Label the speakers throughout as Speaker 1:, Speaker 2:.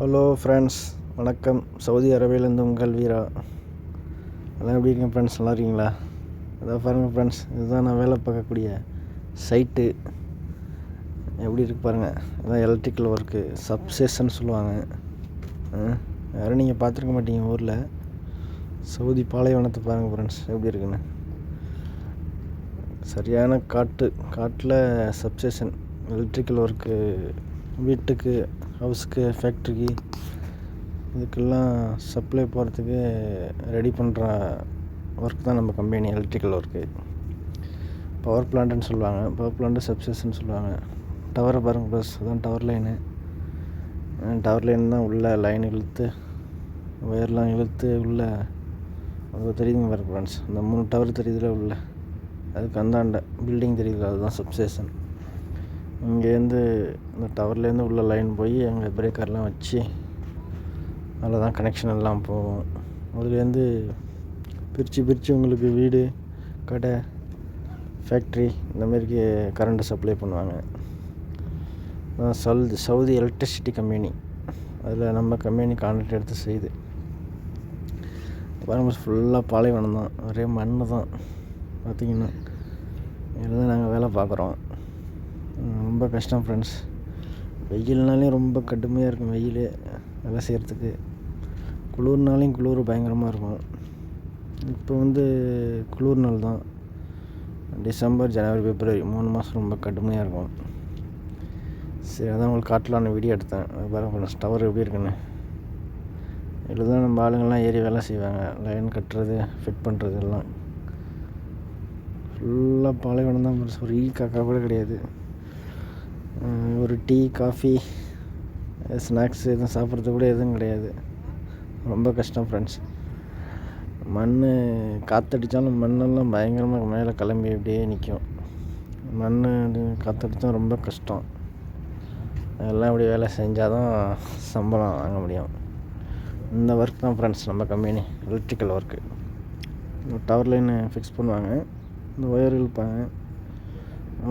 Speaker 1: Hello friends வணக்கம். Saudi அரேபியாவிலேருந்து உங்கள் வீரா. எல்லாம் எப்படி இருக்கீங்க ஃப்ரெண்ட்ஸ் நல்லா இருக்கீங்களா? அதான் பாருங்கள் ஃப்ரெண்ட்ஸ் இதுதான் நான் வேலை பார்க்கக்கூடிய சைட்டு எப்படி இருக்கு பாருங்கள் அதான் எலக்ட்ரிக்கல் ஒர்க்கு சப்ஸ்டேஷன் சொல்லுவாங்க. யாரும் நீங்கள் பார்த்துருக்க மாட்டீங்க ஊரில். சவுதி பாலைவனத்தை பாருங்கள் ஃப்ரெண்ட்ஸ் எப்படி இருக்குன்னு. சரியான காட்டு. காட்டில் சப்ஸ்டேஷன் எலக்ட்ரிக்கல் ஒர்க்கு வீட்டுக்கு ஹவுஸ்க்கு ஃபேக்ட்ரிக்கு இதுக்கெல்லாம் சப்ளை போகிறதுக்கு ரெடி பண்ணுற ஒர்க் தான் நம்ம கம்பெனி எலக்ட்ரிக்கல் ஒர்க்கு பவர் பிளான்ட்டுன்னு சொல்லுவாங்க. பவர் பிளான்ட்டு சப்ஸ்டேஷன் சொல்லுவாங்க. டவரை பாருங்கள் ப்ளஸ் அதான் டவர் லைனு டவர் லைன் தான் உள்ள லைன் இழுத்து ஒயர்லாம் இழுத்து உள்ள. அது தெரியுதுங்க பாருங்க ஃப்ரெண்ட்ஸ் அந்த மூணு டவர் தெரியுதுல உள்ள. அதுக்கு அந்தாண்ட பில்டிங் தெரியுது அதுதான் சப்ஸ்டேஷன் இங்கேருந்து இந்த டவர்லேருந்து உள்ள லைன் போய் அங்கே பிரேக்கர்லாம் வச்சு அதில் தான் கனெக்ஷன் எல்லாம் போகும். அதுலேருந்து பிரித்து பிரித்து உங்களுக்கு வீடு கடை ஃபேக்ட்ரி இந்த மாதிரிக்கு கரண்ட்டு சப்ளை பண்ணுவாங்க. சவுதி சவுதி எலக்ட்ரிசிட்டி கம்பெனி அதில் நம்ம கம்பெனி கான்ட்ராக்ட் எடுத்து செய்யுது. பாருங்கள் ஃபுல்லாக பாலைவனம் தான் ஒரே மண் தான் பார்த்திங்கன்னா இதில் தான் நாங்கள் வேலை பார்க்குறோம். ரொம்ப கஷ்டம் ஃப்ரெண்ட்ஸ் வெயில்னாலே ரொம்ப கடுமையாக இருக்கும் வெயில். வேலை செய்கிறதுக்கு குளிர்னாலையும் குளிர் பயங்கரமாக இருக்கும். இப்போ வந்து குளிர் நாள் தான். டிசம்பர் ஜனவரி பிப்ரவரி மூணு மாதம் ரொம்ப கடுமையாக இருக்கும். சரி அதான் உங்களுக்கு காட்டலான வீடியோ எடுத்தேன். அது பாருங்க ஃப்ரெண்ட்ஸ் டவர் எப்படி இருக்குன்னு. இதில் தான் நம்ம ஆளுங்கள்லாம் ஏறி வேலை செய்வாங்க. லைன் கட்டுறது ஃபிட் பண்ணுறது எல்லாம். ஃபுல்லாக பாலைவனம் தான் ஒரு ஈ காக்கா கூட கிடையாது. ஒரு டீ காஃபி ஸ்நாக்ஸ் எதுவும் சாப்பிட்றது கூட எதுவும் கிடையாது. ரொம்ப கஷ்டம் ஃப்ரெண்ட்ஸ் மண் காற்றடிச்சாலும் மண்ணெல்லாம் பயங்கரமாக மேலே கிளம்பி அப்படியே நிற்கும் மண் காற்றடிச்சா ரொம்ப கஷ்டம். அதெல்லாம் இப்படி வேலை செஞ்சால் தான் சம்பளம் வாங்க முடியும். இந்த ஒர்க் தான் ஃப்ரெண்ட்ஸ் நம்ம company electrical work tower line fix பண்ணுவாங்க. இந்த ஒயர் இழுப்பாங்க.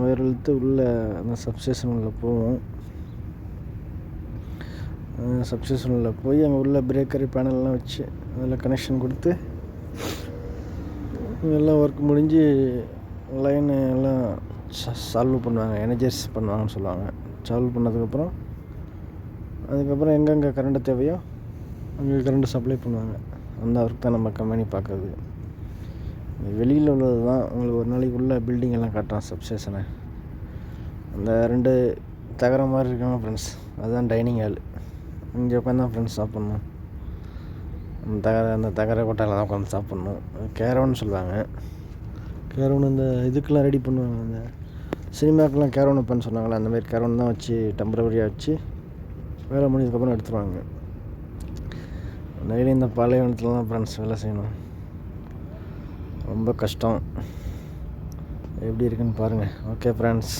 Speaker 1: ஒயர் இழுத்து உள்ளே அந்த சப்ஸ்டேஷன் போவோம். சப்ஸ்டேஷன் போய் அங்கே உள்ள பிரேக்கரி பேனல்லாம் வச்சு அதில் கனெக்ஷன் கொடுத்து எல்லாம் ஒர்க் முடிஞ்சு லைன் எல்லாம் சால்வ் பண்ணுவாங்க. எனர்ஜைஸ் பண்ணுவாங்கன்னு சொல்லுவாங்க. சால்வ் பண்ணதுக்கப்புறம் அதுக்கப்புறம் எங்கெங்கே கரண்ட்டு தேவையோ அங்கே கரண்ட்டு சப்ளை பண்ணுவாங்க. அந்த ஒர்க் தான் நம்ம கம்பெனி பார்க்குறது. வெளியில் உள்ளது தான். உங்களுக்கு ஒரு நாளைக்கு உள்ள பில்டிங் எல்லாம் காட்டுறான் சப்ஸ்டேஷனை அந்த ரெண்டு தகர மாதிரி இருக்காங்க ஃப்ரெண்ட்ஸ் அதுதான் டைனிங் ஹால் இங்கே உட்காந்து தான் ஃப்ரெண்ட்ஸ் சாப்பிட்ணும். அந்த தகர அந்த தகர கொட்டாயில் தான் உட்காந்து சாப்பிட்ணும். கேரவன் சொல்லுவாங்க. கேரவன் இந்த இதுக்கெல்லாம் ரெடி பண்ணுவாங்க. அந்த சினிமாக்கெல்லாம் கேரவன் வைப்பேன்னு சொன்னாங்களே அந்த மாதிரி கேரவன் தான் வச்சு டெம்பரவரியாக வச்சு வேலை முடிஞ்சதுக்கப்புறம் எடுத்துருவாங்க. டெய்லி இந்த பாலைவனத்தில் தான் ஃப்ரெண்ட்ஸ் வேலை செய்யணும். ரொம்ப கஷ்டம். எப்படி இருக்குன்னு பாருங்கள் ஓகே ஃப்ரெண்ட்ஸ்